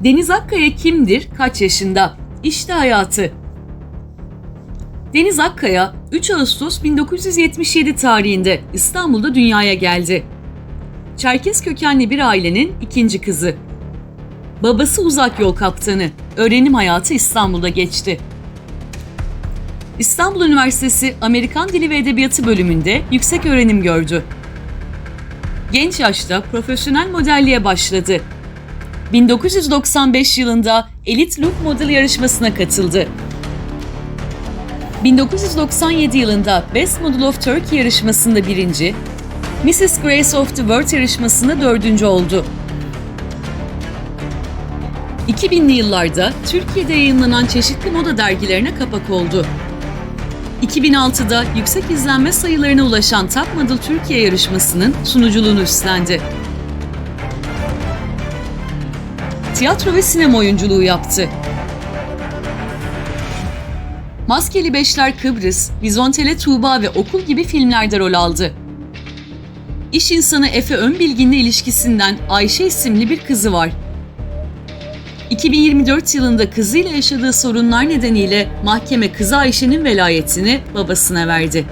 Deniz Akkaya kimdir, kaç yaşında? İşte hayatı. Deniz Akkaya 3 Ağustos 1977 tarihinde İstanbul'da dünyaya geldi. Çerkez kökenli bir ailenin ikinci kızı. Babası uzak yol kaptanı. Öğrenim hayatı İstanbul'da geçti. İstanbul Üniversitesi Amerikan Dili ve Edebiyatı bölümünde yüksek öğrenim gördü. Genç yaşta profesyonel modelliğe başladı. 1995 yılında Elite Look Model yarışmasına katıldı. 1997 yılında Best Model of Turkey yarışmasında birinci, Mrs. Grace of the World yarışmasında dördüncü oldu. 2000'li yıllarda Türkiye'de yayınlanan çeşitli moda dergilerine kapak oldu. 2006'da yüksek izlenme sayılarına ulaşan Top Model Türkiye yarışmasının sunuculuğunu üstlendi. Tiyatro ve sinema oyunculuğu yaptı. Maskeli Beşler Kıbrıs, Vizontele Tuğba ve Okul gibi filmlerde rol aldı. İş insanı Efe Önbilgin'le ilişkisinden Ayşe isimli bir kızı var. 2024 yılında kızıyla yaşadığı sorunlar nedeniyle mahkeme kızı Ayşe'nin velayetini babasına verdi.